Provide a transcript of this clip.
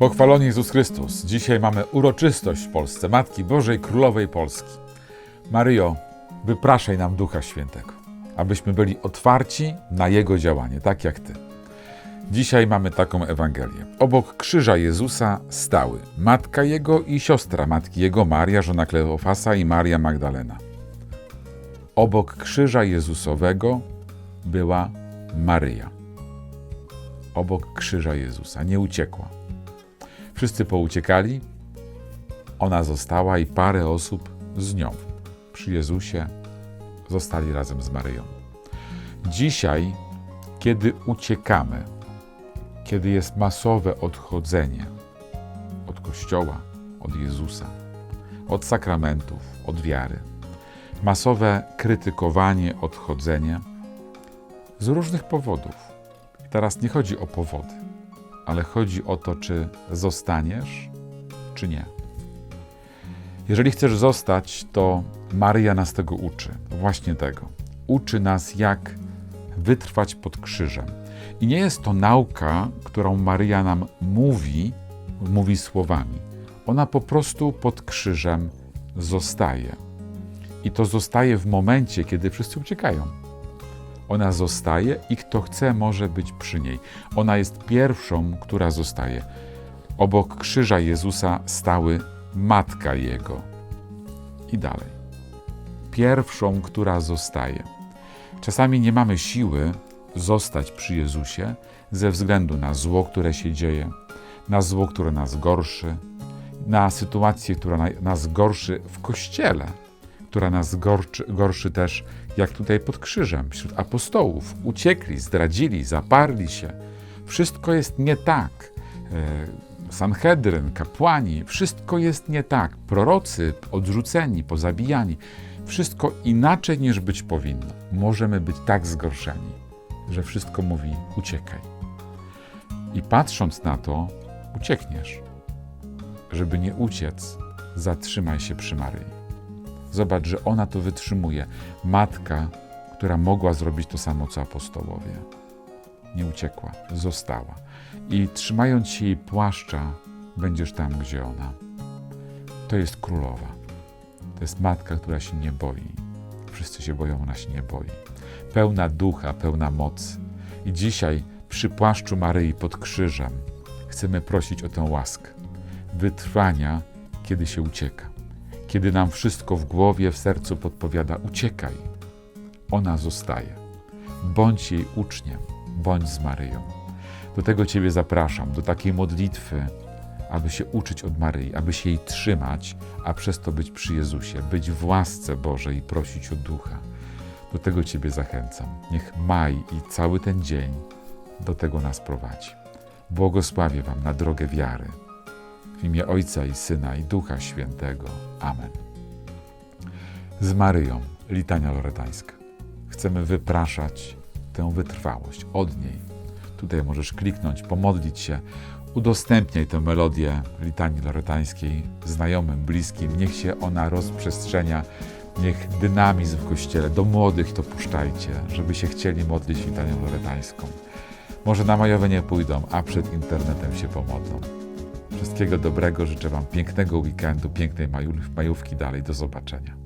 Pochwalony Jezus Chrystus. Dzisiaj mamy uroczystość w Polsce Matki Bożej Królowej Polski. Maryjo, wypraszaj nam Ducha Świętego, abyśmy byli otwarci na Jego działanie, tak jak Ty. Dzisiaj mamy taką Ewangelię. Obok krzyża Jezusa stały matka Jego i siostra matki Jego, Maria, żona Kleofasa i Maria Magdalena. Obok krzyża Jezusowego była Maryja. Obok krzyża Jezusa. Nie uciekła. Wszyscy pouciekali, ona została i parę osób z nią. Przy Jezusie zostali razem z Maryją. Dzisiaj, kiedy uciekamy, kiedy jest masowe odchodzenie od Kościoła, od Jezusa, od sakramentów, od wiary, masowe krytykowanie, odchodzenie z różnych powodów. Teraz nie chodzi o powody, ale chodzi o to, czy zostaniesz, czy nie. Jeżeli chcesz zostać, to Maryja nas tego uczy, właśnie tego. Uczy nas, jak wytrwać pod krzyżem. I nie jest to nauka, którą Maryja nam mówi, mówi słowami. Ona po prostu pod krzyżem zostaje. I to zostaje w momencie, kiedy wszyscy uciekają. Ona zostaje i kto chce, może być przy niej. Ona jest pierwszą, która zostaje. Obok krzyża Jezusa stały matka Jego. I dalej. Pierwszą, która zostaje. Czasami nie mamy siły zostać przy Jezusie ze względu na zło, które się dzieje, na zło, które nas gorszy, na sytuację, która na- nas gorszy w kościele, która nas gorczy, gorszy też, jak tutaj pod krzyżem, wśród apostołów. Uciekli, zdradzili, zaparli się. Wszystko jest nie tak. E, Sanhedryn, kapłani, wszystko jest nie tak. Prorocy odrzuceni, pozabijani. Wszystko inaczej niż być powinno. Możemy być tak zgorszeni, że wszystko mówi uciekaj. I patrząc na to, uciekniesz. Żeby nie uciec, zatrzymaj się przy Maryi. Zobacz, że ona to wytrzymuje. Matka, która mogła zrobić to samo co apostołowie. Nie uciekła, została. I trzymając się jej płaszcza, będziesz tam, gdzie ona. To jest królowa. To jest matka, która się nie boi. Wszyscy się boją, ona się nie boi. Pełna ducha, pełna mocy. I dzisiaj przy płaszczu Maryi pod krzyżem chcemy prosić o tę łaskę wytrwania, kiedy się ucieka. Kiedy nam wszystko w głowie, w sercu podpowiada: uciekaj. Ona zostaje. Bądź jej uczniem, bądź z Maryją. Do tego Ciebie zapraszam, do takiej modlitwy, aby się uczyć od Maryi, aby się jej trzymać, a przez to być przy Jezusie, być w łasce Bożej i prosić o ducha. Do tego Ciebie zachęcam. Niech maj i cały ten dzień do tego nas prowadzi. Błogosławię Wam na drogę wiary. W imię Ojca i Syna i Ducha Świętego. Amen. Z Maryją, litania loretańska. Chcemy wypraszać tę wytrwałość od niej. Tutaj możesz kliknąć, pomodlić się, udostępniaj tę melodię litanii loretańskiej znajomym, bliskim. Niech się ona rozprzestrzenia, niech dynamizm w Kościele, do młodych to puszczajcie, żeby się chcieli modlić litanią loretańską. Może na majowe nie pójdą, a przed internetem się pomodlą. Wszystkiego dobrego, życzę Wam pięknego weekendu, pięknej majów- majówki dalej. Do zobaczenia.